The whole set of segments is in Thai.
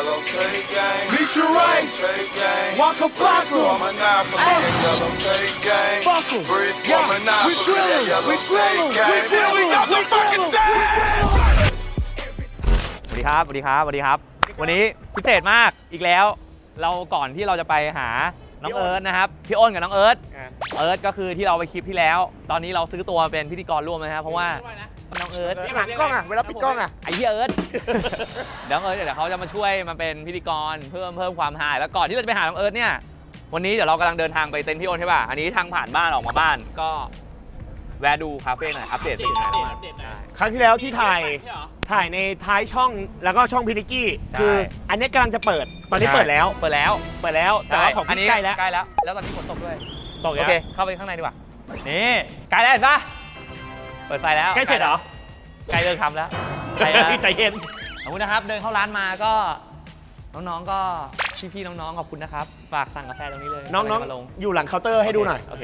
yellow tape gang. Meet your right. Tape gang. Waka flocka. So I'm monopoly, that yellow tape gang. Fuck 'em. Briscoe Yeah, we monopoly, grill 'em, that yellow we grill 'em, tape gang. we grill 'em, We got the we grill fucking 'em, time. สวัสดีครับสวัสดีครับสวัสดีครับ วันนี้พิเศษมากอีกแล้ว เราก่อนที่เราจะไปหาน้องเอิร์ธนะครับพี่อ้นกับน้องเอิร์ธเอิร์ธก็คือที่เราไปคลิปที่แล้ว ตอนนี้เราซื้อตัวมาเป็นพิธีกรร่วมนะครับเพราะว่า น้องเอิร์ธหลังกล้องอะเวลาปิดกล้องอะไอ้เหี้ยเอิร์ธเดี๋ยวน้องเอิร์ธเดี๋ยวเขาจะมาช่วยมาเป็นพิธีกรเพิ่มเพิ่มความฮาแล้วก่อนที่เราจะไปหาน้องเอิร์ธเนี่ยวันนี้เดี๋ยวเรากำลังเดินทางไปเต็นท์พี่อ้นใช่ป่ะอันนี้ทางผ่านบ้านออกมาบ้านก็แวะดูคาเฟ่หน่อยอัปเดตไปถึงไหนแล้วบ้างใช่ครั้งที่แล้วที่ถ่ายถ่ายในท้ายช่องแล้วก็ช่องพินิกกี้ ใช่ คืออันนี้กำลังจะเปิดตอนนี้เปิดแล้ว เปิดแล้วเปิดแล้วแต่ว่าของอันพี่นี้ใกล้แล้วใกล้แล้ว แล้วตอนนี้ฝนตกด้วย ตกโอแล้วเค เข้าไปข้างในดีกว่า นี่ ใกล้แล้วเห็นปะ เปิดไฟแล้วใกล้เสร็จเหรอใกล้เลิกทำแล้วใกล้แล้วใจเย็นขอบคุณนะครับ เดินเข้าร้านมาก็น้องๆ ก็พี่ๆ น้องๆ ขอบคุณนะครับ ฝากสั่งกาแฟตรงนี้เลยน้องมาลงๆอยู่หลังเคาน์เตอร์ให้ดูหน่อย โอเค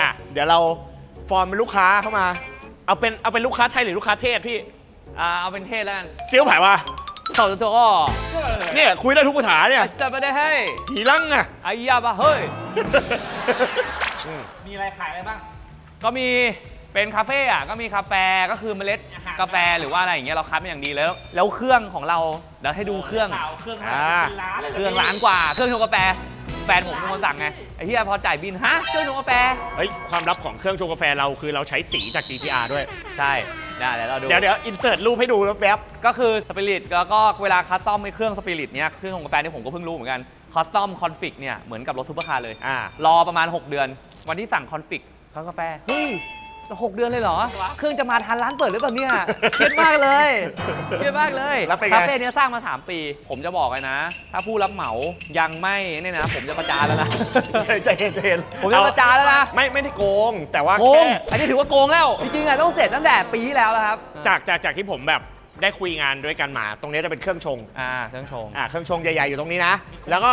อะ เดี๋ยวเราฟอร์มเป็นลูกค้าเข้ามา เอาเป็นเอาเป็นลูกค้าไทยหรือลูกค้าเทศพี่ อ่า เอาเป็นเทศแล้วกันเซียวไผ่วะสองตัวก็เนี่ยคุยได้ทุกภาษาเนี่ยจะไปได้ให้ผีลังอะไอ้ยาบะเฮ้ยอืมมีอะไรขายอะไรบ้าง ก็มี เป็นคาเฟ่อะก็มีกาแฟก็คือเมล็ดกาแฟหรือว่าอะไรอย่างเงี้ยเราคัดมาอย่างดีแล้ว แล้วเครื่องของเราเดี๋ยวให้ดูเครื่องเครื่องอ่าเป็นล้านเลยเครื่องล้านกว่าเครื่องชงกาแฟแฟนผมเป็นคนสั่งไงไอ้ที่พอจ่ายบินฮะเครื่องชงกาแฟเฮ้ยความลับของเครื่องชงกาแฟเราคือเราใช้สีจาก GTR ด้วย ใช่ได้เดี๋ยวเราดูเดี๋ยวเดี๋ยวอินเสิร์ตรูปให้ดูแป๊บก็คือสปิริตแล้วก็เวลาคัสตอมในเครื่องสปิริตเนี้ยเครื่องชงกาแฟนี่ผมก็เพิ่งรู้เหมือนกันคัสตอมคอนฟิกเนี่ยเหมือนกับรถซูเปอร์คาร์เลยอ่ารอประมาณ 6 เดือน วันที่สั่งคอนฟิกเขากาแฟเฮ้ย หกเดือนเลยเหรอ เครื่องจะมาทันร้านเปิดหรือเปล่าเนี่ยเครียดมากเลยเครียดมากเลยแล้วเป็นไง คาเฟ่เนี้ยสร้างมา3ปี ผมจะบอกเลยนะ ถ้าผู้รับเหมายังไม่เนี่ยนะ ผมจะประจานแล้วนะ ใจเย็นใจเย็นผมจะประจานแล้วนะ ไม่ไม่ได้โกง แต่ว่าโกง แค่อันนี้ถือว่าโกงแล้ว จริงๆอะต้องเสร็จตั้งแต่ปีที่แล้วแล้วครับจากจากจากที่ผมแบบได้คุยงานด้วยกันมา ตรงนี้จะเป็นเครื่องชงอ่าเครื่องชง อ่าเครื่องชงใหญ่ๆอยู่ตรงนี้นะ แล้วก็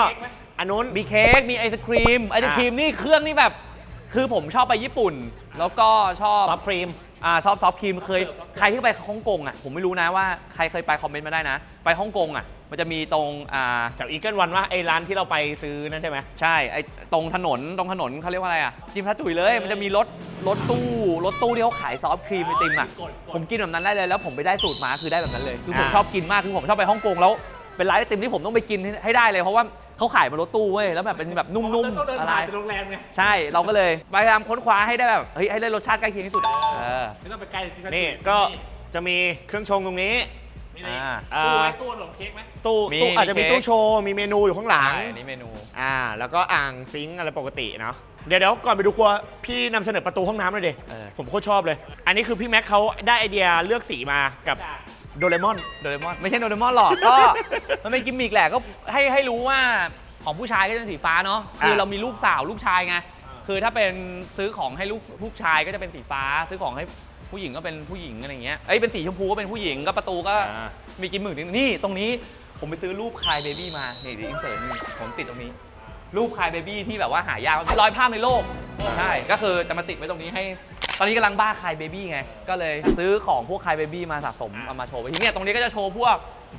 อันนู้น มีเค้กมีไอศครีมไอศครีมนี่เครื่องนี่แบบ คือผมชอบไปญี่ปุ่น แล้วก็ชอบซอฟต์ครีม อ่าชอบซอฟต์ครีมเคยใครที่ไปฮ่องกงอะผมไม่รู้นะว่าใครเคยไปคอมเมนต์มาได้นะ ไปฮ่องกงอะ มันจะมีตรงอ่าแถวอีเกิลวันว่าไอ้ร้านที่เราไปซื้อนั่นใช่ไหม ใช่ไอตรงถนนตรงถนนเขาเรียกว่าอะไรอะจิมพระจุยเลยมันจะมีรถรถตู้รถตู้ที่เขาขายซอฟต์ครีมไอติมอะผมกินแบบนั้นได้เลยแล้วผมไปได้สูตรมาคือได้แบบนั้นเลยคือผมอ่า ชอบกินมากคือผมชอบไปฮ่องกงแล้วเป็นร้านไอติมที่ผมต้องไปกินให้ให้ได้เลยเพราะว่า เขาขายบนรถตู้เว้ยแล้วแบบเป็นแบบนุ่มต้องเดินๆอะไร ผ่านไปโรงแรมไงใช่เราก็เลยพยายามค้นคว้าให้ได้แบบเฮ้ยให้ได้รสชาติใกล้เคียงที่สุดอะเออไม่ต้องไปไกลที่สถานี่ก็จะมีเครื่องชงตรงนี้มีอะไรอ่าอ่า ตู้ไหมตู้ขนมเค้กไหมตู้มีตู้อาจจะมีมีเค้ก ตู้โชว์ มีเมนูอยู่ข้างหลัง ใช่อันนี้เมนู อ่า แล้วก็อ่างซิงค์อะไรปกติเนาะเดี๋ยวเดี๋ยวก่อนไปดูครัว พี่นำเสนอประตูห้องน้ำหน่อยดิเออ ผมโคตรชอบเลย อันนี้คือพี่แม็กเขาได้ไอเดียเลือกสีมากับ โดเรมอน โดเรมอนไม่ใช่โดเรมอนหรอกก็ มันเป็นกิมมิกแหละก็ให้ให้รู้ว่าของผู้ชายก็จะเป็นสีฟ้าเนาะคืออะเรามีลูกสาวลูกชายไงคือถ้าเป็นซื้อของให้ลูกลูกชายก็จะเป็นสีฟ้า ซื้อของให้ผู้หญิงก็เป็นผู้หญิงอะไรเงี้ยเอ้ยเป็นสีชมพูก็เป็นผู้หญิงก็ประตูก็อ่า มีกิมมิกนิดนึงนี่ตรงนี้ผมไปซื้อรูปคายเบบี้มานี่เดี๋ยวอินเสิร์ตนี่ผมติดตรงนี้ รูปคายเบบี้ที่แบบว่าหายากมันเป็นร้อยภาพในโลกใช่ก็คือจะมาติดไว้ตรงนี้ให้ ตอนนี้กำลังบ้าคายเบบี้ไง ก็เลยซื้อของพวกคายเบบี้มาสะสมเอามาโชว์ไว้ที่เนี่ยตรงนี้ก็จะโชว์พวก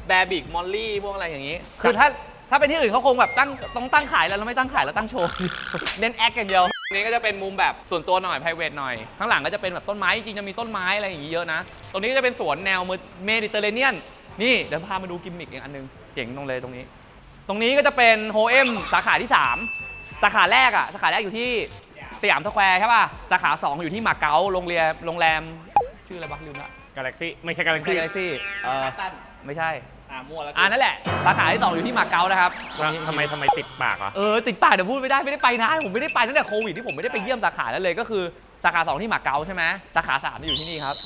แบบิกมอลลี่พวกอะไรอย่างนี้ คือถ้าถ้าเป็นที่อื่นเขาคงแบบตั้งต้องตั้งขายแล้วเราไม่ตั้งขายแล้วตั้งโชว์ เน้นแอคอย่างเดียวอันนี้ก็จะเป็นมุมแบบส่วนตัวหน่อย p r i v a t หน่อย ข้างหลังก็จะเป็นแบบต้นไม้จริงๆจะมีต้นไม้อะไรอย่างนี้เยอะนะ ตรงนี้ก็จะเป็นสวนแนวเมดิเตอร์เรเนียน นี่เดี๋ยวพามาดูกิมมิกอีกอันนึงเจ๋งตรงเลยตรงนี้ ตรงนี้ก็จะเป็นโฮเอ็มสาขาที่ 3 สาขาแรกอะสาขาแรกอยู่ที่ สยามสแควร์ใช่ป่ะ สาขา 2 อยู่ที่มาเก๊าโรงเรียนโรงแรม ชื่ออะไรบ้างลืมละกาแล็กซี่ไม่ใช่กาแล็กไม่ใช่ซี่กาแล็กซี่เออตันไม่ใช่ อ่ามั่วแล้วอ่านั่นแหละ สาขาที่2อยู่ที่มาเก๊านะครับ ทำไมทำไมติดปากอะเออติดปากเดี๋ยวพูดไม่ได้ไม่ได้ไปนะผมไม่ได้ไปตั้งแต่โควิดที่ผมไม่ได้ไปเยี่ยมสาขาแล้วเลยก็คือสาขา 2 ที่มาเก๊าใช่ไหมสาขา3ที่อยู่ที่นี่ครับ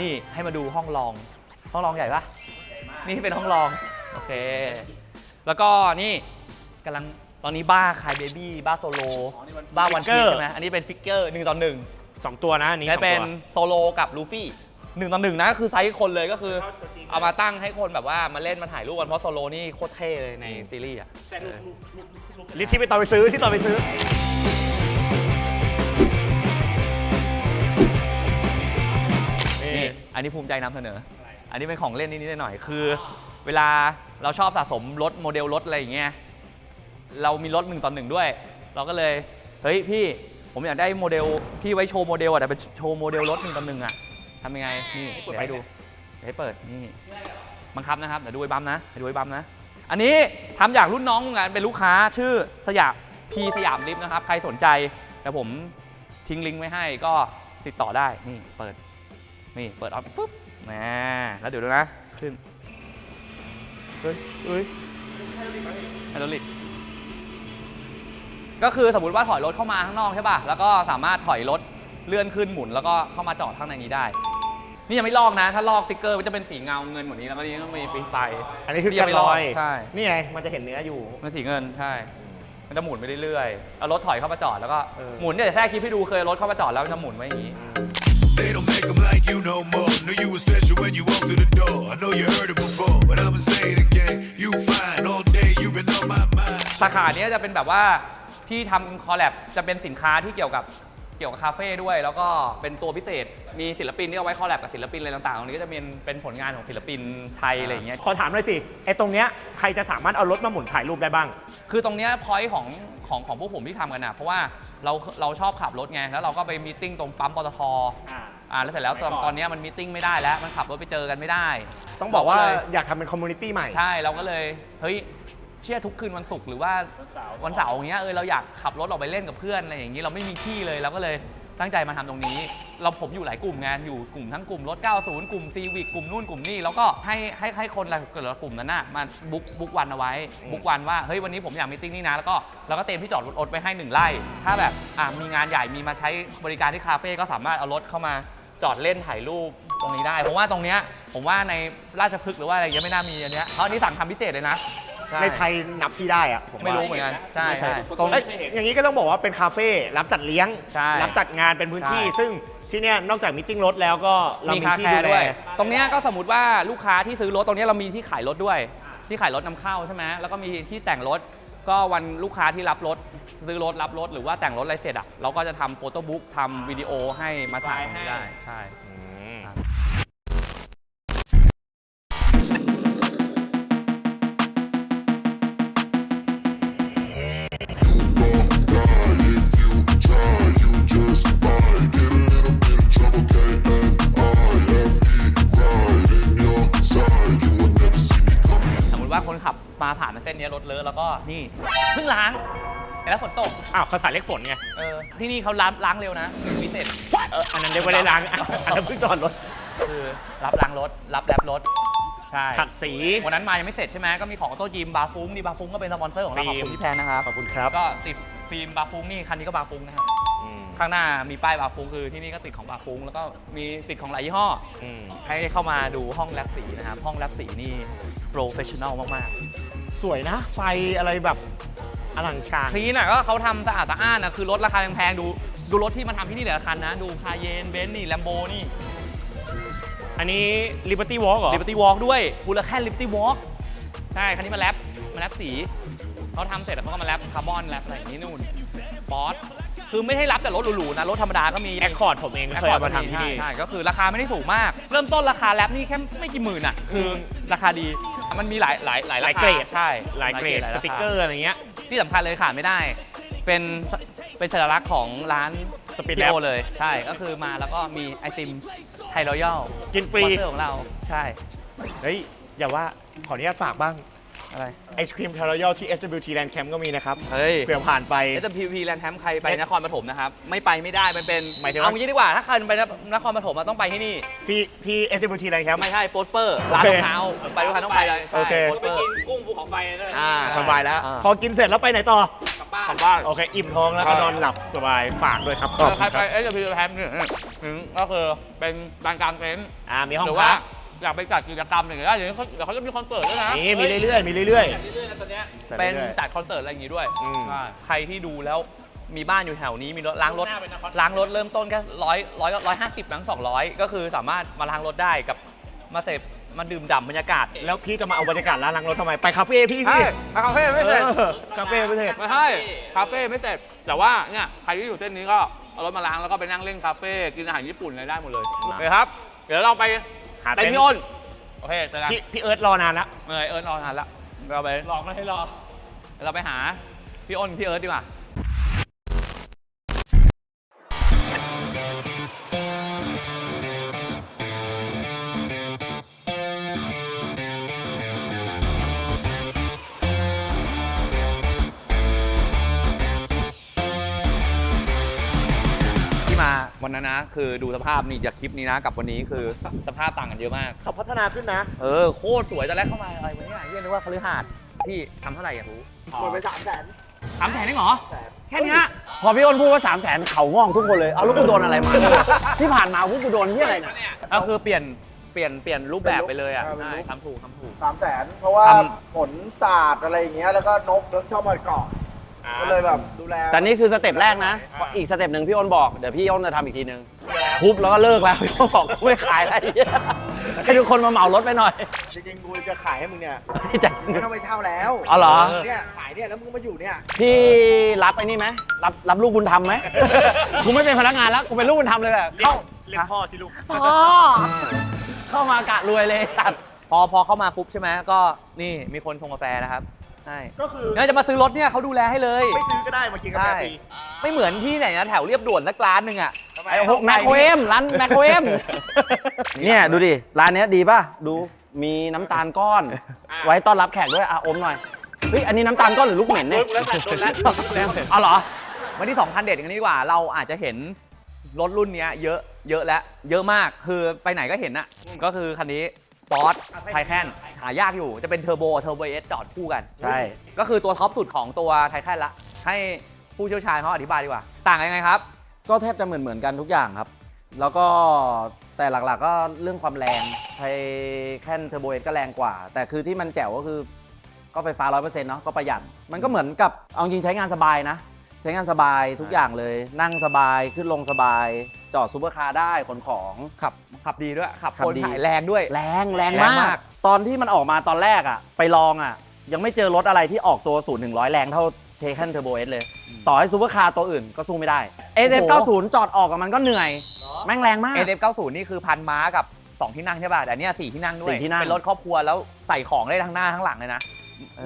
นี่ให้มาดูห้องรอง ห้องรองใหญ่ปะนี่เป็นห้องรอง โอเค แล้วก็นี่กำลัง ตอนนี้บ้าคายเบบี้บ้าโซโลบ้าวันพีฟิกเกอร์ใช่ไหมอันนี้เป็นฟิกเกอร์หนึ่งต่อหนึ่งสองตัวนะอันนี้สและองเป็ตันวโซโลกับลูฟี่หนึ่งต่อหนึ่งนะก็คือไซส์คนเลยก็คือ เอามาตั้งให้คนแบบว่ามาเล่นมาถ่ายรูปกันเพราะโซโลนี่โคตรเท่เลยในซีรีส์อะแต่ลูกลูกลูกลูกลิทที่ไปตอนไปซื้อที่ตอนไปซื้อ นี่อันนี้ภูมิใจนำเสนอ อันนี้เป็นของเล่นนิดๆหน่อยๆคือ เวลาเราชอบสะสมรถโมเดลรถอะไรอย่างเงี้ย เรามีรถหนึ่งต่อหนึ่งด้วย เราก็เลยเฮ้ยพี่ผมอยากได้โมเดลที่ไว้โชว์โมเดลอะแต่เป็นโชว์โมเดลรถหนึ่งต่อหนึ่งอะทำยังไงนี่เดี๋ยวให้ดูเดี๋ยวให้เปิดนี่บังคับนะครับเดี๋ยวดูไอ้บัมนะเดี๋ยวดูไอ้บัมนะ อันนี้ทำจากรุ่นน้องงานเป็นลูกค้าชื่อสยามพีสยามลิฟต์นะครับ ใครสนใจเดี๋ยวผมทิ้งลิงก์ไว้ให้ก็ติดต่อได้นี่เปิดนี่เปิดออฟปุ๊บนะแล้วเดี๋ยวดูนะขึ้นเฮ้ยเฮ้ยไฮดรอลิก ก็คือสมมติว่าถอยรถเข้ามาข้างนอกใช่ป่ะ แล้วก็สามารถถอยรถเลื่อนขึ้นหมุนแล้วก็เข้ามาจอดข้างในนี้ได้ นี่ยังไม่ลอกนะ ถ้าลอกสติ๊กเกอร์มันจะเป็นสีเงาเงินเหมือนนี้แล้วก็นี่ก็มีปีไฟอันนี้คือนี่ยักังนไม่รลอกอยใช่ นี่ไงมันจะเห็นเนื้ออยู่ มันสีเงินใช่ มันจะหมุนไปเรื่อยๆ เอารถถอยเข้ามาจอดแล้วก็เออหมุนเนี่ยจะแทรกคลิปให้ดูเคยเอารถเข้ามาจอดแล้วมันจะหมุนไว้อย่างนี้ They don't make 'em like you no more. Knew you was special when you walked through the door. I know you heard it before, but I'ma say it again. You fine all day, you been on my mind. สาขาเนี้ยจะเป็นแบบว่า ที่ทำคอลแลบจะเป็นสินค้าที่เกี่ยวกับเกี่ยวกับคาเฟ่ด้วย แล้วก็เป็นตัวพิเศษ มีศิลปินที่เอาไว้คอลแลบกับศิลปินอะไรต่างๆตรงนี้ก็จะเป็นเป็นผลงานของศิลปินไทยอะไรอย่างเงี้ย ขอถามหน่อยสิไอ้ตรงเนี้ยใครจะสามารถเอารถมาหมุนถ่ายรูปได้บ้าง คือตรงเนี้ยพอยต์ของของของพวกผมที่ทำกันนะเพราะว่าเราเราชอบขับรถไง แล้วเราก็ไปมีตติ้งตรงปั๊มปตทอ่าอ่าแล้วเสร็จแล้วตอนตอนเนี้ยมันมีตติ้งไม่ได้แล้ว มันขับรถไปเจอกันไม่ได้ต้องบอกว่าเรเลยอยากทำเป็นคอมมูนิตี้ใหม่ ใช่เราก็เลยเฮ้ย เชื่อทุกคืนวันศุกร์หรือว่าวันเสาร์อย่างเงี้ยเออเราอยากขับรถออกไปเล่นกับเพื่อนอะไรอย่างงี้เราไม่มีที่เลยเราก็เลยตั้งใจมาทำตรงนี้ เราผมอยู่หลายกลุ่มงานอยู่กลุ่มทั้งกลุ่มรถ 90 กลุ่มซีวิกกลุ่มนู่นกลุ่มนี่แล้วก็ให้ให้ให้คนละแต่ละกลุ่มนั้นน่ะมาบุ๊กบุ๊กวันเอาไว้บุ๊กวันว่าเฮ้ยวันนี้ผมอยากมีตติ้งนี่นะแล้วก็เราก็เต็มที่จอดรถรถไว้ให้หนึ่งไร่ถ้าแบบอะมีงานใหญ่มีมาใช้บริการที่คาเฟ่ก็สามารถเอารถเข้ามาจอดเล่นถ่ายรูปตรงนี้ได้ผมว่าตรงเนี้ยผมว่าในราชพฤกษ์หรือว่าอะไรเงี้ยไม่น่ามีอันเนี้ยเพราะอันนี้สั่งทำพิเศษเลยนะ ในไทยนับที่ได้อะผมว่าไม่รู้เหมือนกันใช่ไม่เคยใช่ ตรง เอ้ยอย่างนี้ก็ต้องบอกว่าเป็นคาเฟ่รับจัดเลี้ยง ใช่รับจัดงานเป็นพื้นที่ ใช่ ซึ่งที่เนี้ยนอกจากมิ팅รถแล้วก็เรามีมีคาที่แคดูร์แล ด้วย ตรงเนี้ยก็สมมติว่าลูกค้าที่ซื้อรถตรงเนี้ยเรามีที่ขายรถด้วย ที่ขายรถนำเข้าใช่ไหมแล้วก็มีที่แต่งรถ ก็วันลูกค้าที่รับรถซื้อรถรับรถหรือว่าแต่งรถอะไรเสร็จอะเราก็จะทำโฟโต้บุ๊กทำวิดีโอให้มาถ่ายให้ได้ใช่ ว่าคนขับมาผ่านเส้นเนี้ยรถเลอะแล้วก็นี่เพิ่งล้างแล้วฝนตก อ้าวเขาถ่ายเลขฝนไง เออ ที่นี่เขาล้างล้างเร็วนะหนึ่งวิเศษเอออันนั้นเรียกว่าได้ล้างอะอันนั้นเพิ่งจอดรถ คือรับล้างรถ รับแรปรถ ใช่ขัดสี วันนั้นมายังไม่เสร็จใช่ไหมก็มีของออโต้จิมบาฟุ้งนี่บาฟุ้งก็เป็นสปอนเซอร์ของเราขอบคุณพี่แพนนะครับ ขอบคุณครับ ก็ติดฟิล์มบาฟุ้งนี่คันนี้ก็บาฟุ้งนะครับอืม ข้างหน้ามีป้ายบาฟุ้งคือที่นี่ก็ติดของบาฟุ้งแล้วก็มีติดของหลายยี่ห้อ อืม ให้เข้ามาดูห้องแลบสีนะครับ ห้องแลบสีนี่โปรเฟชชั่นอลมาก สวยนะ ไฟอะไรแบบอลังชาๆรคลีนอะก็เขาทำสะอาดสะอ้านนะคือรถราคาแพงๆดู ดูรถที่มาทำที่นี่แต่ละคันนะ ดูคาเยนเบนซ์นี่แลมโบนี่ อันนี้ Liberty Walk เหรอลิเบอร์ตี้วอล์กด้วยบูลแค่ลิเบอร์ตี้วอล์กใช่ คันนี้มาแรปมาแรปสี เขาทำเสร็จแล้วเขาก็มาแรปคาร์บอนแรปอะไรอย่างนี้นู่นบอส คือไม่ให้รับแต่รถหรูๆนะ รถธรรมดาก็มีแอคคอร์ดผมเองเคยเอามาทำที่ใช่นี่ใช่ก็คือราคาไม่ได้สูงมาก เริ่มต้นราคาแรปนี่แค่ไม่กี่หมื่นอะ คือราคาดีมันมีหลายหลายหลายหลายราคาเกรดใช่หลายเกรดหลายสราคาติกเกอร์อะไรเงี้ยที่สำคัญเลยขาดไม่ได้ เป็นสเป็นสัญลักษณ์ของร้าน Speed พี Lab โอเลยใช่ก็คือมาแล้วก็มีไอติมไทยรอยัลกินฟรีสปอนเซอร์ของเราใช่เฮ้ยอย่าว่าขออนุญาตฝากบ้าง อะไร ไอศครีมทารอยที่ SWT Land Camp ก็มีนะครับเฮ้ย เผื่อผ่านไป เอสพีพีแลนด์แทมใครไปนครปฐมนะครับ ไม่ไปไม่ได้มันเป็นหมายถึงว่า เอางี้ดีกว่า ถ้าใครไปนครปฐมอะต้องไปที่นี่ ที่ที่ SWT Land Camp ไม่ใช่โปสเปอร์ร้านรองเท้าไปทุกครั้งต้องไปเลยโอเค โปสไปเปอร์ กินกุ้งภูเขาไฟด้วยอ่าใช่สบายแล้ว อ่า พอกินเสร็จแล้วไปไหนต่อ กลับบ้าน กลับบ้าน โอเค อิ่มท้องแล้วก็นอนหลับสบายฝากด้วยครับเออใครไปเอสพีแทมเนี่ยถึงก็คือเป็นการกลางเต็นท์ อ่ามีห้องหรือพัว่าก อยากไปจัดกิจกรรมอะไรอย่างเงี้ยเดี๋ยวเขาเดี๋ยวเขาจะมีคอนเสิร์ตด้วยนะนี่มีเรื่อยๆมีเรื่อยจัดเรื่อยๆนะตอนเนี้ย ๆเป็นรื่อยจัดคอนเสิร์ตอะไรอย่างงี้ด้วยอืม ใช่ใครที่ดูแล้วมีบ้านอยู่แถวนี้มีรถล้างรถหน้าเป็นนคร ล้างรถเริ่มต้นแค่ร้อยร้อยร้อยห้าสิบนั้งสองร้อยก็คือสามารถมาล้างรถได้กับมาเสพมาดื่มด่ำบรรยากาศๆแล้วพี่จะมาเอาบรรยากาศร้านล้างรถทำไมไปคาเฟ่พี่สิใช่คาเฟ่ไม่เสร็จ เออคาเฟ่ไม่เสร็จไม่ใช่คาเฟ่ไม่เสร็จ แต่ว่าเนี่ยใครที่อยู่เส้นนี้ก็เอารถมาล้างแล้วก็ไปนั่งเล่นคาเฟ่กินอาหารญี่ปุ่นอะไรได้หมดเลยโอเคครับ เดี๋ยวเราไป หาเต็นเต็นท์ท์พี่อ้นโอเคเจอกันพี่พี่เอิร์ธรอนานแล้วเอยเอิร์นรอนานละเราไปหลอกไม่ให้รอเราไปหาพี่อ้นพี่เอิร์ธดีกว่า มาวันนั้นนะ คือดูสภาพนี่จากคลิปนี้นะ กับวันนี้คือสภาพต่างกันเยอะมาก เขาพัฒนาขึ้นนะเออโคตรสวยตอนแรกเข้ามาอะไรวะเนี่ยเรียกนึกว่าคฤหาสน์พี่ทำเท่าไหร่อยากรู้หมดไปสามแสนสามแสนได้เหรอ แค่เนี้ยพอพี่อ้นพูดว่า3 0 0แสนเขาง่องทุกคนเลย เอาลูกกูโดนอะไรมา ที่ผ่านมาพวกกูโดนที่อะไรเนี่ยก็คือเปลี่ยนเปลี่ยนเปลี่ยนรูปแบบไปเลยอะเออเป็นใช่รูปทำถูกทำถูกสามแสนเพราะว่าทฝนสาดอะไรอย่างเงี้ยแล้วก็นกแล้วชอบมาเกาะ ก็เลยแบบดูแลแต่นี่คือสเต็ปแรกนะ อีกสเต็ปหนึ่งพี่อ้นบอก เดี๋ยวพี่อ้นจะทำอีกทีนึงทุบแล้วก็เลิกแล้วพี่อ้นบอกกูไม่ขายอะไรให้ทุกคนมาเหมารถไปหน่อย จริงๆกูจะขายให้มึงเนี่ยจะไม่ต้องไปเช่าแล้วเอาเหรอ เนี่ยขายเนี่ยแล้วมึงมาอยู่เนี่ย พี่รับไอ้นี่ไหมรับรับลูกบุญธรรมไหมกูไม่เป็นพนักงานแล้วกูเป็นลูกบุญธรรมเลยอะเข้าเรียกพ่อสิลูกพ่อเข้ามากะรวยเลยสัตว์พอพอเข้ามาปุ๊บใช่ไหมก็นี่มีคนชงกาแฟนะครับ ใช่ก็คือเนี่ยจะมาซื้อรถเนี่ยเขาดูแลให้เลย ไม่ซื้อก็ได้มากินกาแฟใช่ฟรีไม่เหมือนที่ไหนนะแถวเรียบด่วนสักร้านหนึ่งอะไอ้หกแมคโครเอมร้านแมคโครเอมเนี่ยดูดิร้านเนี้ยดีป่ะดูมีน้ำตาลก้อน ไว้ต้อนรับแขกด้วยอะอมหน่อยเฮ้ยอันนี้น้ำตาลก้อนหรือลูกเหม็นเนี่ยโดนแล้วโดนแล้วโดนแล้วเอาเหรอวันที่2คันเด็ดอย่างนี้ดีกว่า เราอาจจะเห็นรถรุ่นเนี้ยเยอะเยอะแล้วเยอะมากคือไปไหนก็เห็นอะก็คือคันนี้ ปอร์ตไทแคนหายากอยู่จะเป็นเทอร์โบเทอร์โบเอสจอดคู่กันใช่ ก็คือตัวท็อปสุดของตัวไทแคนละ ให้ผู้เชี่ยวชาญเขาอธิบายดีกว่า ต่างกันยังไงครับ ก็แทบจะเหมือนเหมือนๆกันทุกอย่างครับ แล้วก็แต่หลักๆก็เรื่องความแรงไทแคนเทอร์โบเอสก็แรงกว่า แต่คือที่มันแจ๋วก็คือ ก็ไฟฟ้า 100%เนาะก็ประหยัดมันก็เหมือนกับเอาจริงใช้งานสบายนะ ใช้งานสบายทุกอย่างเลย นั่งสบายขึ้นลงสบาย จอดซูเปอร์คาร์ได้ขนของ ขับขับดีด้วย ขับขับคนดี ถ่ายแรงด้วย แรงแรงแรงมามาก ก ตอนที่มันออกมาตอนแรกอะไปลองอะยังไม่เจอรถอะไรที่ออกตัว0 1 0 0แรงเท่าเทคันเทอร์โบเอสเลย ต่อให้ซูเปอร์คาร์ตัวอื่นก็สู้ไม่ได้ a อ f 90จอดออกกับมันก็เหนื่อย แม่งแรงมากเอเ90 นี่คือพันม้ากับ 2 ที่นั่งใช่ป่ะแต่เนี่ยสี่ที่นั่งด้วย สี่ที่นั่ง เป็นรถครอบครัวแล้วใส่ของได้ทั้งหน้าทั้งหลังเลยนะ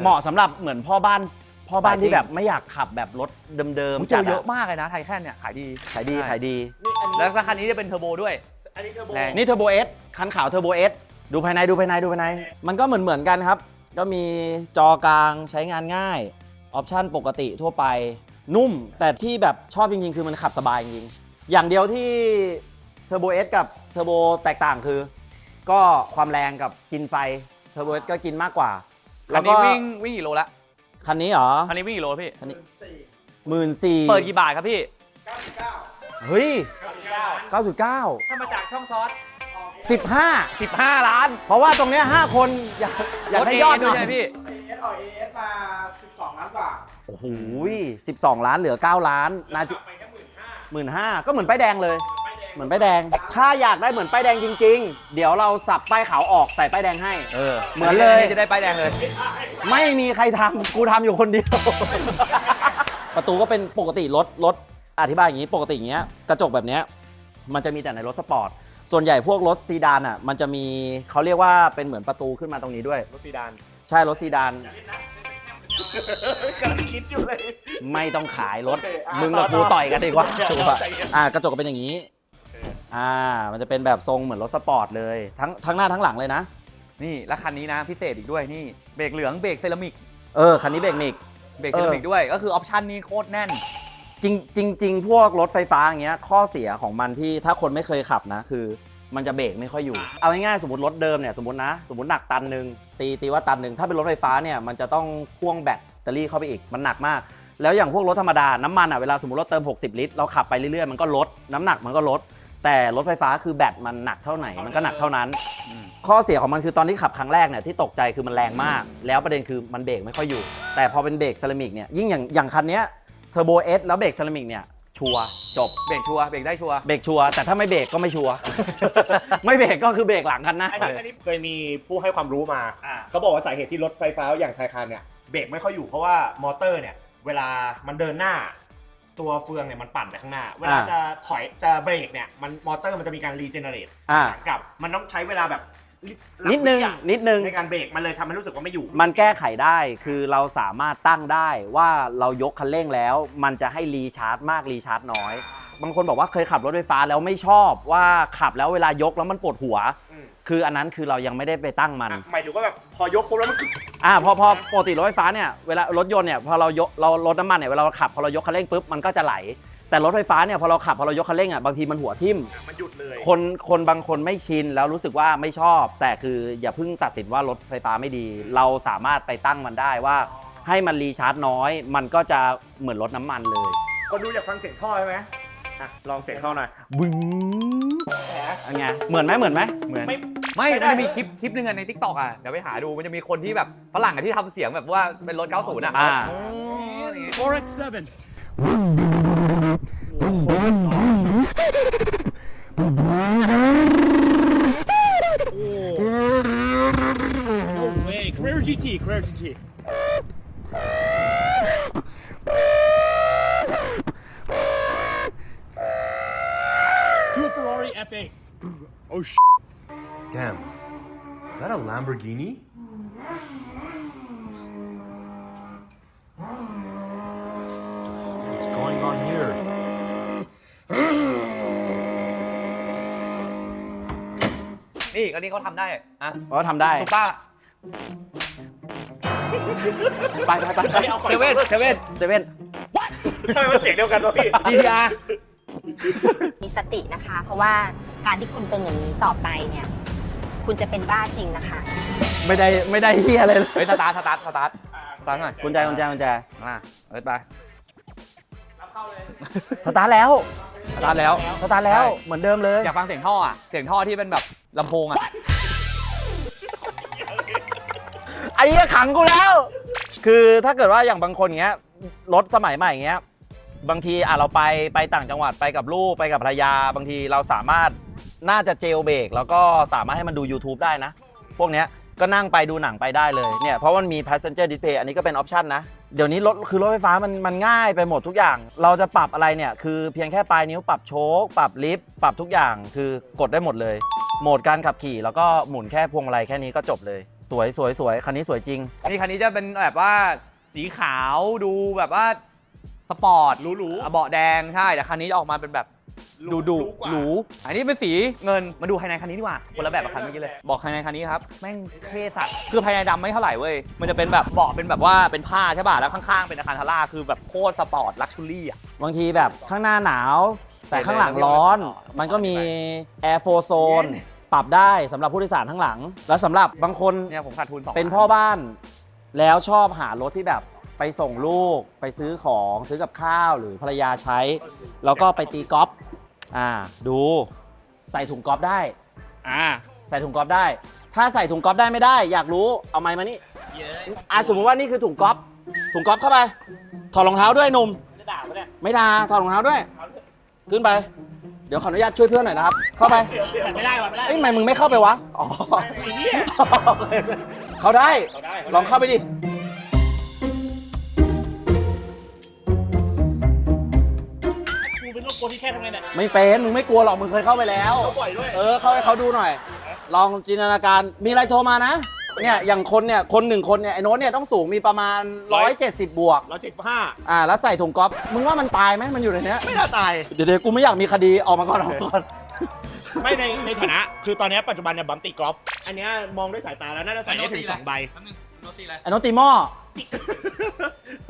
เหมาะสำหรับเหมือนพ่อบ้าน พ่อบ้านสายซิ่งที่แบบไม่อยากขับแบบรถเดิมผมๆเจจัอดเยอะมากเลยนะไทแคนเนี่ยขายดีขายดีใช่ขายดี แล้วก็คันนี้จะเป็นเทอร์โบด้วยอันนี้เทอร์โบแรงนี่เทอร์โบเอสคันขาวเทอร์โบเอสดูภายในดูภายในดูภายใน มันก็เหมือนเหมือนๆกันครับ ก็มีจอกลางใช้งานง่ายออปชั่นปกติทั่วไปนุ่ม แต่ที่แบบชอบจริงๆ คือมันขับสบายจริงๆอย่างเดียวที่เทอร์โบเอสกับเทอร์โบแตกต่างคือ ก็ความแรงกับกินไฟเทอร์โบเอสก็กินมากกว่า คัแล้นวก็นี้วิ่งวิ่งกี่โลละ คันนี้เหรอคันนี้วิ่งกี่โลพี่คันนี้หมื่นสี่เปิดกี่บาทครับพี่ เฮ้ย9.9ถ้ามาจากช่องซอส15 15 ล้านเพราะว่าตรงเนี้ย5คนอยากอยากได้ยอดหด้น่วอยยใช่ไหมพี่เอสออกเอสมา 12 ล้านกว่า โอ้โห12ล้านเหลือ9ล้านนาทีหมื่นห้าก็เหมือนป้ายแดงเลย เหมือนป้ายแดง ถ้าอยากได้เหมือนป้ายแดงจริง ๆ เดี๋ยวเราสับป้ายขาวออกใส่ป้ายแดงให้ เออเหมือนเลย จะได้ป้ายแดงเลย ไม่มีใครทำกูทำอยู่คนเดียว ประตูก็เป็นปกติรถรถอธิบายอย่างนี้ปกติอย่างเงี้ยกระจกแบบเนี้ยมันจะมีแต่ในรถสปอร์ต ส่วนใหญ่พวกรถซีดานอะมันจะมีเขาเรียกว่าเป็นเหมือนประตูขึ้นมาตรงนี้ด้วย รถซีดานใช่รถซีดานกำลังคิดอยู่เลย ไม่ต้องขายรถ โอเคอะมึงกับต่อกูต่อยกันดีกว่าต่อถูกปะใจเย็น อ่ากระจกก็เป็นอย่างนี้ อ่า มันจะเป็นแบบทรงเหมือนรถสปอร์ตเลย ทั้งทั้งหน้าทั้งหลังเลยนะ นี่แล้วคันนี้นะพิเศษอีกด้วยนี่เบรกเหลืองเบรกเซรามิกเออ คันนี้เบรกนิก เบรกเซรามิกด้วยก็คือออปชั่นนี้โคตรแน่น จริงจริงจริงพวกรถไฟฟ้าอย่างเงี้ยข้อเสียของมันที่ถ้าคนไม่เคยขับนะ คือมันจะเบรกไม่ค่อยอยู่ เอาง่ายๆสมมติรถเดิมเนี่ยสมมตินะ สมมติหนักตันหนึ่งตีตีว่าตันหนึ่งถ้าเป็นรถไฟฟ้าเนี่ยมันจะต้องพ่วงแบตเตอรี่เข้าไปอีกมันหนักมาก แล้วอย่างพวกรถธรรมดาน้ำมันอะเวลาสมมติเราเติม 60 ลิตรเราขับไปเรื่อยๆมันก็ลดน้ำหนักมันก็ลด แต่รถไฟฟ้าคือแบตมันหนักเท่าไหนมันก็หนักเท่านั้น ข้อเสียของมันคือตอนที่ขับครั้งแรกเนี่ยที่ตกใจคือมันแรงมาก แล้วประเด็นคือมันเบรกไม่ค่อยอยู่ แต่พอเป็นเบรกเซรามิกเนี่ยยิ่งอย่างอย่างคันเนี้ยเทอร์โบเอสแล้วเบรกเซรามิกเนี่ยชัวร์จบเบรกชัวร์เบรกได้ชัวร์เบรกชัวร์แต่ถ้าไม่เบรกก็ไม่ชัวร์ ไม่เบรกก็คือเบรกหลังคันหน้า อันนี้อันนี้เคยมีผู้ให้ความรู้มาเขาบอกว่าสาเหตุที่รถไฟฟ้าอย่างไทยคานเนี่ยเบรกไม่ค่อยอยู่เพราะว่ามอเตอร์เนี่ยเวลามันเดินหน้า ตัวเฟืองเนี่ยมันปั่นไปข้างหน้า เวลาจะถอยจะเบรกเนี่ยมันมอเตอร์มันจะมีการรีเจเนเรตอ่า กับมันต้องใช้เวลาแบบนิดนึงหลักวินิดนึง ในการเบรกมันเลยทำให้รู้สึกว่าไม่อยู่ มันแก้ไขได้คือเราสามารถตั้งได้ว่าเรายกคันเร่งแล้ว มันจะให้รีชาร์จมากรีชาร์จน้อย บางคนบอกว่าเคยขับรถไฟฟ้าแล้วไม่ชอบว่าขับแล้วเวลายกแล้วมันปวดหัว อืม คืออันนั้นคือเรายังไม่ได้ไปตั้งมัน อะหมายถึงว่าแบบพอยกปุ๊บแล้วมันอ่าพอพอปกติรถไฟฟ้าเนี่ยเวลารถยนต์เนี่ยพอเรายกเราลดน้ำมันเนี่ยเวลาเราขับพอเรายกคันเร่งปุ๊บมันก็จะไหล แต่รถไฟฟ้าเนี่ยพอเราขับพอเรายกคันเร่งอะบางทีมันหัวทิ่มมันหยุดเลย คนคนบางคนไม่ชินแล้วรู้สึกว่าไม่ชอบ แต่คืออย่าเพิ่งตัดสินว่ารถไฟฟ้าไม่ดี เราสามารถไปตั้งมันได้ว่า ให้มันรีชาร์จน้อย มันก็จะเหมือนรถน้ำมันเลยคนดูอยากฟังเสียงท่อใช่ไหมอะลองเสียงท่อหน่อยบึ้งอันไงเหมือนไหมเหมือนไหมเหมือน ไม่ ไม่ไม่มันได้จะมีคลิปคลิปหนึงอะในทิกตอกอะเดี๋ยวไปหาดูมันจะมีคนที่แบบฝรั่งอะที่ทำเสียงแบบว่าเป็นรถ 90อะอ่าโอ้อะไรอย่างเงี้ย 4x7 No way. Carrera GT, Carrera GT. To a Ferrari F8. Damn. Is that a Lamborghini? What's going on here? นี่อันนี้เขาทำได้อะเพราะว่าทำได้ซูเปอร์ไปไปไปไปเซเว่นเซเว่นเซเว่นทำไมมันเสียงเดียวกันวะพี่ดีทีอาร์มีสตินะคะ เพราะว่าการที่คุณเป็นอย่างนี้ต่อไปเนี่ย คุณจะเป็นบ้าจริงนะคะ ไม่ได้ไม่ได้เฮียอะไรเลยเฮ้ยสตาร์ทสตาร์ทสตาร์ทสตาร์ทหน่อยกุญแจกุญแจกุญแจมาเอิร์ธไปสตาร์ทแล้วสตาร์ทแล้วสตาร์ทแล้วเหมือนเดิมเลยอยากฟังเสียงท่ออะเสียงท่อที่เป็นแบบลำโพงอะไอ้เหี้ยขังกูแล้ว คือถ้าเกิดว่าอย่างบางคนเงี้ยรถสมัยใหม่เงี้ยบางทีอะเราไปไปต่างจังหวัดไปกับลูกไปกับภรรยา บางทีเราสามารถ น่าจะเจลเบรกแล้วก็สามารถให้มันดู YouTube ได้นะ พวกเนี้ยก็นั่งไปดูหนังไปได้เลยเนี่ยเพราะมันมี passenger display อันนี้ก็เป็นออปชันนะ เดี๋ยวนี้รถคือรถไฟฟ้ามันมันง่ายไปหมดทุกอย่าง เราจะปรับอะไรเนี่ย คือเพียงแค่ปลายนิ้วปรับโชคปรับลิฟต์ปรับทุกอย่างคือกดได้หมดเลย โหมดการขับขี่แล้วก็หมุนแค่พวงมาลัยแค่นี้ก็จบเลย สวยสวยสวยคันนี้สวยจริง นี่คันนี้จะเป็นแบบว่าสีขาวดูแบบว่าสปอร์ตหรูๆอะเบาะแดงใช่แต่คันนี้จะออกมาเป็นแบบ ดูดุกว่า หรู อันนี้เป็นสีเงิน มาดูภายในคันนี้ดีกว่า คนละแบบกับคันเมื่อกี้เลย บอกภายในคันนี้ครับ แม่งเท่สัตว์คือภายในดำไม่เท่าไหร่เว้ย มันจะเป็นแบบเบาะเป็นแบบว่าเป็นผ้าใช่ป่ะ แล้วข้างๆเป็นอาคารทาร่าคือแบบโคตรสปอร์ตลักชูรี่อะ บางทีแบบข้างหน้าหนาว แต่ข้างหลังร้อน มันก็มี Air f o r Zone ปรับได้สำหรับผู้โดยสารข้างหลัง แล้วสำหรับบางคนเนี่ยผมขาดทุนสองเป็นพ่อบ้าน แล้วชอบหารถที่แบบ ไปส่งลูกไปซื้อของซื้อกับข้าวหรือภรรยาใช้ แล้วก็ไปตีกอล์ฟอ่าดูใส่ถุงกอล์ฟได้ อ่าใส่ถุงกอล์ฟได้ ถ้าใส่ถุงกอล์ฟได้ไม่ได้ อยากรู้เอาไม้มานี่อะสมมติว่านี่คือถุงกอล์ฟถุงกอล์ฟเข้าไป ถอดรองเท้าด้วยหนุ่มจะด่าปะเนี่ยไม่ด่าถอดรองเท้าด้วย ขึ้นไป เดี๋ยวขออนุญาตช่วยเพื่อนหน่อยนะครับ เข้าไปแต่ไม่ได้ว่ะไม่ได้เอ้ยทำไมมึงไม่เข้าไปวะอ๋อไอ้เหี้ยเขาได้ลองเข้าไปดิ เป็นโรคกลัวที่แค่ทำไงเนี่ย ไม่เป็นมึงไม่กลัวหรอกมึงเคยเข้าไปแล้วปล่อยด้วย เออ เข้าให้เขาดูหน่อย ลองจินตนาการมีอะไรโทรมานะ เนี่ยอย่างคนเนี่ยคนหนึ่งคนเนี่ยไอ้โน้ตเนี่ยต้องสูงมีประมาณ 170 บวก ร้อยเจ็ดห้าอ่าแล้วใส่ถุงก๊อฟมึงว่ามันตายไหมมันอยู่ในเนี้ยไม่น่าตาย เดี๋ยวเดี๋ยวกูไม่อยากมีคดีออกมาก่อนออกมาก่อน ไม่ในในฐานะ คือตอนเนี้ยปัจจุบันเนี่ยบัมตีกอล์ฟอันเนี้ยมองด้วยสายตาแล้วน่าจะใส่ได้ถึงสองใบ แป๊บนึงโนตีอะไรไอ้โน้ตตีหม้อ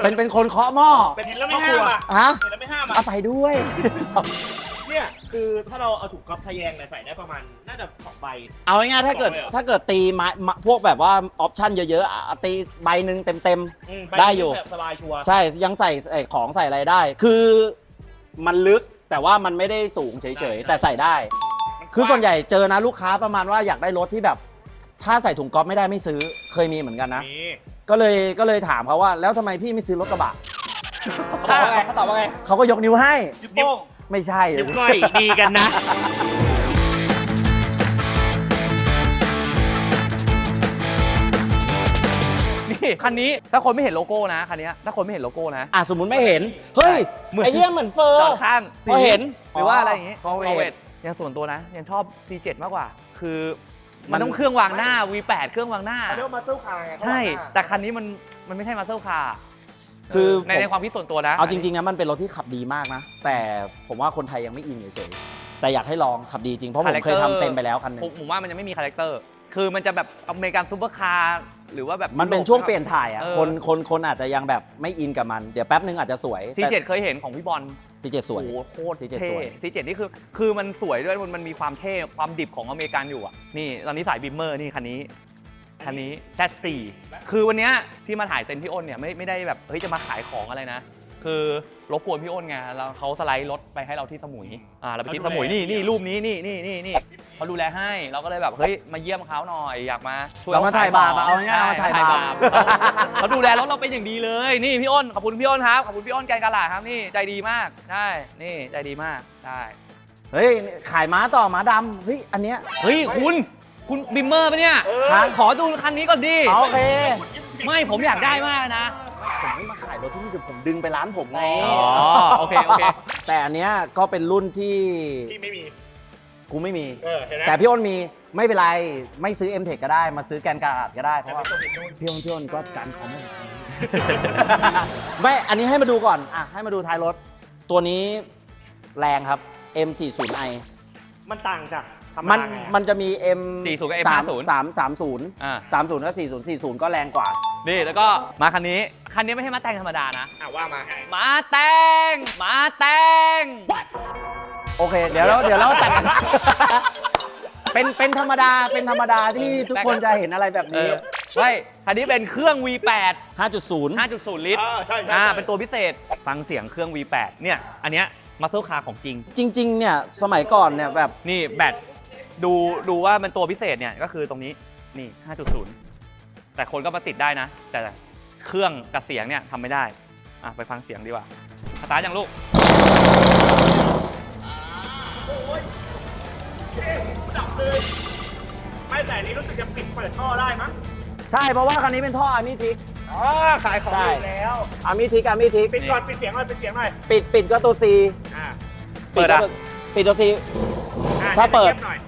เป็นเป็นคนเคาะหม้อเป็นเห็นแล้แล้ววไม่ไม่ห้าห้ามมอะอะฮะเห็นแล้วไม่ ห้ามอะ เอาไปด้วย เนี่ยคือถ้าเราเอาถุงกอล์ฟทะแยงเนี่ยใส่ได้ประมาณน่าจะสองใบ เอาง่ายๆถ้าเกิด บอกเลยเหรอ ถ้าเกิดตีไม้มะพวกแบบว่าออปชั่นเยอะๆอะตีใบหนึ่งเต็มอืมใบได้อยู่ สบายชัวร์ๆ ใช่ยังใส่ไอ้ของใส่อะไรได้ คือมันลึกแต่ว่ามันไม่ได้สูงเฉยๆ แต่ใส่ได้ คือส่วนใหญ่เจอนะลูกค้าประมาณว่าอยากได้รถที่แบบ ถ้าใส่ถุงก๊อฟไม่ได้ไม่ซื้อเคยมีเหมือนกันนะ นี่ก็เลยก็เลยถามเขาว่า แล้วทำไมพี่ไม่ซื้อรถกระบะ เขาตอบว่าไงเขาตอบว่าไงเขาก็ยกนิ้วให้ นิ้วโป้งไม่ใช่ นิ้วก้อยดีกันนะ นี่คันนี้ถ้าคนไม่เห็นโลโก้นะคันนี้ถ้าคนไม่เห็นโลโก้นะ อะสมมุติไม่เห็น เฮ้ยเหมือน ไอ้เหี้ยเหมือนเฟอร์ จอดข้างพอเห็นหรือว่าอะไรอย่างงี้ Corvette ยังส่วนตัวนะ ยังชอบ C7 มากกว่า คือมันต้องเครื่องวางหน้า V8 เครื่องวางหน้าเขาเรียกว่ามาเซลคาร์ไงใช่เขาบอกว่าแต่คันนี้มันมันไม่ใช่มาเซลคาร์ คือในในความคิดส่วนตัวนะเอาจริงๆนะมันเป็นรถที่ขับดีมากนะ แต่ผมว่าคนไทยยังไม่อินเฉยๆแต่อยากให้ลองขับดีจริงเพราะผมเคยทำเต็มไปแล้วคันหนึงผมผมว่ามันยังไม่มีคาแรคเตอร์คือมันจะแบบอเมริกันซูเปอร์คาร์หรือว่าแบบมันเป็นช่วงเปลี่ยนถ่ายอะเออคนคนคนอาจจะยังแบบไม่อินกับมัน เดี๋ยวแป๊บนึงอาจจะสวยซีเจ็ดเคยเห็นของพี่บอลซีเจ็ดสวยโอ้โหโคตร C7 เท่สวยซีเจ็ดนี่คือ คือมันสวยด้วยมันมันมีความเท่ความดิบของอเมริกันอยู่อะนี่ตอนนี้สายบิมเมอร์นี่คันนี้ คันนี้ Z4 คือวันเนี้ยที่มาถ่ายเต็นท์พี่อ้นเนี่ยไม่ไม่ได้แบบเฮ้ยจะมาขายของอะไรนะ คือรบกวนพี่อ้นไงแล้วเขาสไลด์รถไปให้เราที่สมุยอ่าเราไปที่สมุยนี่นี่รูปนี้นี่นี่นี่นี่เขาดูแลให้เราก็เลยแบบเฮ้ยมาเยี่ยมเขาหน่อยอยากมาช่วยเรามาถ่ายบาปอะเอาง่ายๆใช่มาถ่ายบาปเขาเขาดูแลรถเราเป็นอย่างดีเลยนี่พี่อ้นขอบคุณพี่อ้นครับขอบคุณพี่อ้นแกนกาลาดครับนี่ใจดีมากใช่นี่ใจดีมากใช่เฮ้ย ขายม้าต่อม้าดำเฮ้ย อันเนี้ย เฮ้ยคุณ คุณบิมเมอร์ปะเนี่ยฮะขอดูคันนี้ก่อนดิ โอเค ไม่ผมอยากได้มากนะ ผมไม่มาขายรถที่นี่เดี๋ยวผมดึงไปร้านผมไงอ๋อโอเคโอเค แต่อันเนี้ยก็เป็นรุ่นที่ที่ไม่มี กูไม่มี เออเห็นไหมแต่พี่อ้นมีไม่เป็นไร ไม่ซื้อ m t e c h ก็ได้มาซื้อแกนการ์ดก็ได้เพราะว่าพี่อ้นพี่อ้นก็การคอมไม่ ไม่ อันนี้ให้มาดูก่อนอะให้มาดูท้ายรถ ตัวนี้แรงครับ M40i มันต่างจาก ธรรมมันดาไงอะ มันจะมี M 40กับ3 M50 3 30อ่า 30ก็40 40 ก็แรงกว่า นี่แล้วก็มาคันนี้ คันนี้ไม่ใช่มาแต่งธรรมดานะ อะว่ามา มาแต่ง มาแต่ง โอเค เดี๋ยวเราเดี๋ยวเราแต่งกัน เป็นเป็นธรรมดาเป็นธรรมดาที่ทุกคนจะเห็นอะไรแบบเอนี้ อไม่คันนี้เป็นเครื่อง V8 5.0 5.0 ลิตรอ่าใช่ใช่อ่าใช่เป็นตัวพิเศษ ฟังเสียงเครื่อง V8 เนี่ย อันเนี้ยมา s ซ e คาร์ของจริง จริง ๆ เนี่ย สมัยก่อนเนี่ยแบบ นี่แบต ดูดูว่ามันตัวพิเศษเนี่ยก็คือตรงนี้นี่ 5.0 แต่คนก็มาติดได้นะ แต่เครื่องกับเสียงเนี่ยทำไม่ได้อะไปฟังเสียงดีกว่าสตาร์ทยังลูกดับเลยไม่แต่อันนี้รู้สึกจะปิดเปิดท่อได้มั้งใช่ เพราะว่าคันนี้เป็นท่ออาร์มิทิก อ๋อขายของใช่ อยู่แล้ว อาร์มิทิกอาร์มิทิกปิดก่อนปิดเสียงหน่อยปิดเสียงหน่อยปิดปิดก็ตัว C อ่าเปิดอะปิดตัว C อ่ถ้าเปิดงียบๆหน่อย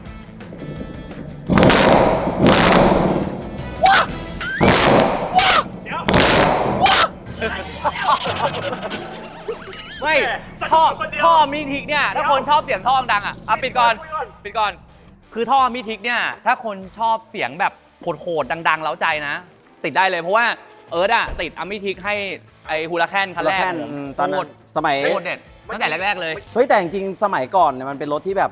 ไม่แหม่สนุกท่อคนเดียวท่อมิทิกเนี่ย ถ้าคนชอบเสียงท่อดังๆอะอะปิดก่อนปิดก่อนปิดก่อน คือท่อมิทิกเนี่ย ถ้าคนชอบเสียงแบบโหดๆดังๆ เล้าใจนะ ติดได้เลยเพราะว่าเอิร์ดอะติดอามิทิกให้ไอฮูลาแคนคันแรก Huracan ผมอืมตอนนั้นโคตรสมัย โคตรเด็ดตั้งแต่แรกๆเลย เฮ้ยแต่จริงๆสมัยก่อนเนี่ยมันเป็นรถที่แบบ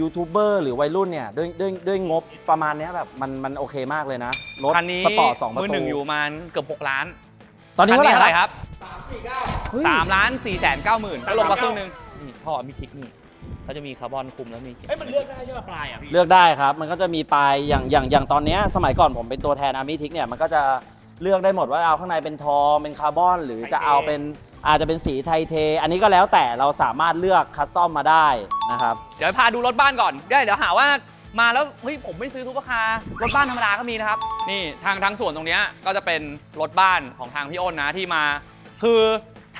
ยูทูบเบอร์หรือวัยรุ่นเนี่ยด้วยด้วยด้วยงบประมาณเนี้ยแบบมันมันโอเคมากเลยนะ รถคันนี้สปอร์ตสองประมือตูหนึ่งอยู่ประมาณเกือบ 6 ล้าน ตอนนี้คัเท่าไหร่คครัรับบสามล้านสี่แสนเก้าหมื่นก็ลงมาครึ่งหนึงนี่ท่อมิทิกนี่เขาจะมีคาร์บอนคุมแล้วมีเขียนเอ้ยมันเลือกได้ใช่ป่ะปลายอะพี่ เลือกได้ครับ มันก็จะมีปลายอย่างอย่างอย่างตอนเนี้ยสมัยก่อนผมเป็นตัวแทนอาร์มิทิกเนี่ย มันก็จะเลือกได้หมดว่าเอาข้างในเป็นทองเป็นคาร์บอน หรือจะเอาเป็นอาจจะเป็นสีไทเท อันนี้ก็แล้วแต่เราสามารถเลือกคัสตอมมาได้นะครับ เดี๋ยวพาดูรถบ้านก่อนได้เดี๋ยวหาว่า มาแล้วเฮ้ยผมไม่ซื้อทุกราคารถบ้านธรรมดาก็มีนะครับ นี่ทางทางส่วนตรงเนี้ยก็จะเป็นรถบ้านของทางพี่อ้นนะที่มา คือ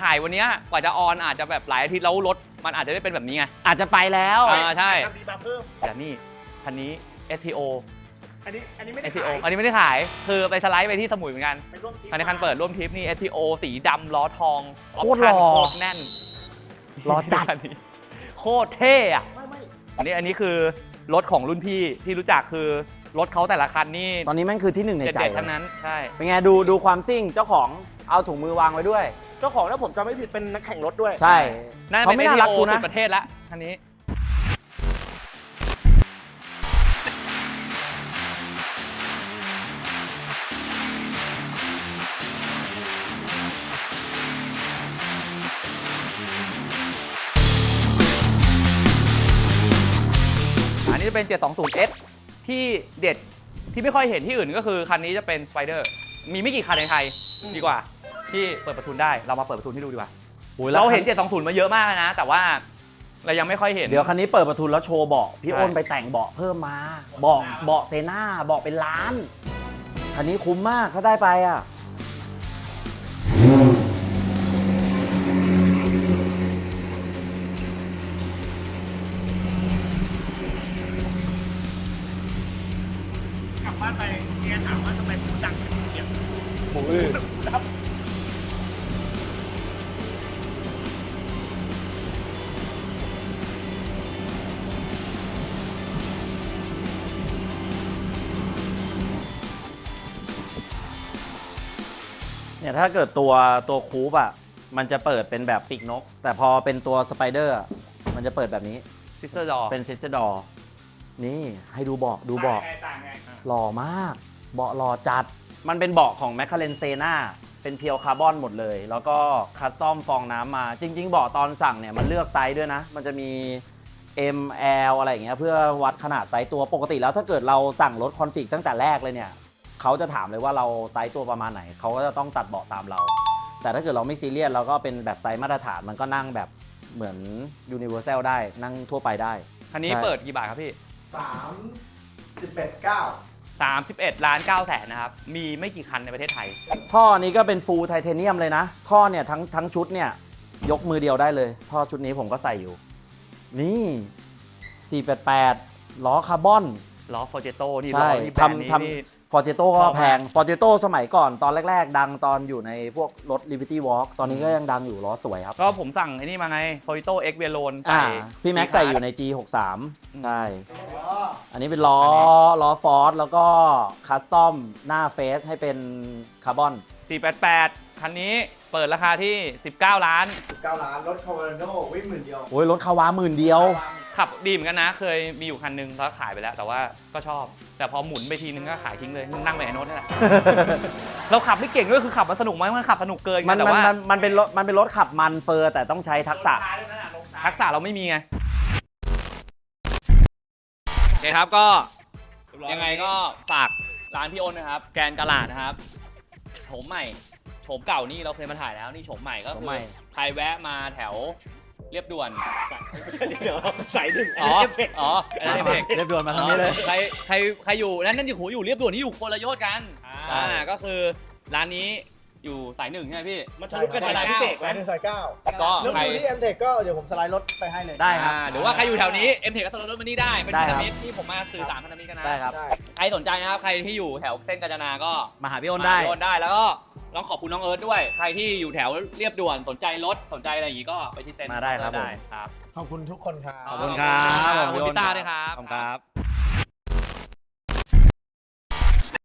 ถ่ายวันเนี้ยกว่าจะออนอาจจะแบบหลายอาทิตย์แล้วรถมันอาจจะไม่เป็นแบบนี้ไงอาจจะไปแล้วอ่าใช่ทำดีมาเพิ่มแต่นี่คันนี้ STO อันนี้อันนี้ไม่ได้ STO ขายอันนี้ไม่ได้ขายคือไปสไลด์ไปที่สมุยเหมือนกันเป็นร่วมทีมคันนี้คันเปิดร่วมทริปนี่ STO สีดำล้อทองโคตรหล่อโคตรแน่นรอจัดคันนี้โคตรเท่อะอันนี้อันนี้คือ รถของรุ่นพี่ที่รู้จักคือรถเขาแต่ละคันนี่ตอนนี้แม่งคือที่หนึ่งในใจเด็ดๆทั้งนั้นใช่เป็นไงดูดูความซิ่งเจ้าของเอาถุงมือวางไว้ด้วย เจ้าของถ้าผมจำไม่ผิดเป็นนักแข่งรถด้วย ใช่น่าจะเขาเป็นไม่น่ารัก STO กูสุนะ ดประเทศละคันนี้ เป็น 720S ที่เด็ดที่ไม่ค่อยเห็นที่อื่นก็คือคันนี้จะเป็น Spider มีไม่กี่คันในไทยดีกว่า ที่เปิดประทุนได้เรามาเปิดประทุนให้ดูดีกว่าโอ้ยแล้วเราเห็น 720 มาเยอะมากนะ แต่ว่าเรายังไม่ค่อยเห็น เดี๋ยวคันนี้เปิดประทุนแล้วโชว์เบาะพี่ใช่อ้นไปแต่งเบาะเพิ่มมาเบาะเบาะเซน่าเบาะเป็นล้าน คันนี้คุ้มมากถ้าได้ไปอะ เนี่ยถ้าเกิดตัวตัวคูปอะมันจะเปิดเป็นแบบปีกนก แต่พอเป็นตัวสไปเดอร์อะมันจะเปิดแบบนี้ ซิสเตอร์ดอเป็นซิสเตอร์ดอนี่ให้ดูเบาะดูเบาะต่างไงหล่อมาก เบาะหล่อจัด มันเป็นเบาะของ m c l a r e n s e n a เป็นเพียวคาร์บอนหมดเลย แล้วก็คัสตอมฟองน้ำมา จริง ๆ เบาะตอนสั่งเนี่ยมันเลือกไซส์ด้วยนะ มันจะมี M L อะไรอย่างเงี้ยเพื่อวัดขนาดไซส์ตัวปกติแล้วถ้าเกิดเราสั่งรถคอนฟิกตั้งแต่แรกเลยเนี่ย เขาจะถามเลยว่าเราไซส์ตัวประมาณไหน เขาก็จะต้องตัดเบาะตามเรา แต่ถ้าเกิดเราไม่ซีเรียสเราก็เป็นแบบไซส์มาตรฐานมันก็นั่งแบบเหมือน Universal ได้นั่งทั่วไปได้ คันนี้ใช่ เปิดกี่บาทครับพี่ สามสิบเอ็ดเก้า31ล้าน9แสนนะครับ มีไม่กี่คันในประเทศไทย ท่อนี้ก็เป็นฟูลไทเทเนียมเลยนะ ท่อเนี่ยทั้งทั้งชุดเนี่ยยกมือเดียวได้เลย ท่อชุดนี้ผมก็ใส่อยู่ นี่ 488 ล้อคาร์บอน ล้อฟอร์เจโต้นี่ใช่ล้อนี่แบรนด์นี้ทำทนี่ำฟ อร์เจโต้ชก็อบมากแพงฟอร์เจโต้สมัยก่อนตอนแรก ๆ ดังตอนอยู่ในพวกรถ Liberty Walk ตอนนี้ก็ยังดังอยู่ล้อสวยครับก็ผมสั่งไอ้นี่มาไงฟอร์โต้เอ็กเวโลนอ่าพี่แม็กซ์ใส่อยู่ใน G63 ใช่อันนี้เป็นล้อล้อฟอร์ดแล้วก็คัสตอมหน้าเฟสให้เป็นคาร์บอน 488 คันนี้เปิดราคาที่ 19 ล้านเก้าล้านรถคาร์โนวิ่งหมื่นเดียวโอ้ยรถคาวาหมื่นเดียว ขับดีเหมือนกันนะ เคยมีอยู่คันนึงแล้วขายไปแล้ว แต่ว่าก็ชอบ แต่พอหมุนไปทีนึงก็ขายทิ้งเลยนั่งไปไอ้โน้ตนี่แหละ เราขับไม่เก่งด้วยคือขับมันสนุกไหมมันขับสนุกเกินไงมันแต่มันว่ามันมันเป็นรถมันเป็นรถขับมันเฟอร์ แต่ต้องใช้ทักษะ ทักษะเราไม่มีไงโอเคครับก็ยังไงก็ฝากร้านพี่อ้นนะครับ แกรนกาลาดนะครับโฉมใหม่โฉมเก่านี่เราเคยมาถ่ายแล้วนี่โฉมใหม่ก็โฉคืมใหม่ อใครแวะมาแถว เรียบด่วน เดี๋ยวใส่หนึ่งอ๋ออ๋ออันนั้นเด็กเรียบด่วนมาทางนี้เลย ใครใครใครอยู่นั่นนั่นอยู่หูอยู่เรียบด่วนนี่อยู่คนละโยชน์กัน อ่า ก็คือร้านนี้ อยู่สายหนึ่งใช่ไหมพี่ มันทะลุกันจนาพิเศษไหม สายหนึ่งสายเก้าก็แล้วใคร ดูที่เอ็มเทคก็เดี๋ยวผมสไลด์รถไปให้เลยได้ครับ อ่าหรือว่าใครอยู่แถวนี้เอ็มเทก็สโลรถมานี่ได้ เป็นได้พันคธรับ มิตรที่ผมมาสื่อสารพันธมิตรกันนะ ได้ครับ ได้ ใครสนใจนะครับ ใครที่อยู่แถวเส้นกาญจนาก็มาหาพี่อ้นได้ มาโอนได้ แล้วก็ต้องขอบคุณน้องเอิร์ธด้วย ใครที่อยู่แถวเรียบด่วน สนใจรถ สนใจอะไรอย่างงี้ก็ไปที่เต็นท์มาได้ครับผม ครับ ขอบคุณทุกคนครับ ขอบคุณครับขอบคุณพี่ต้าด้วยครับ ขอบคุณครับ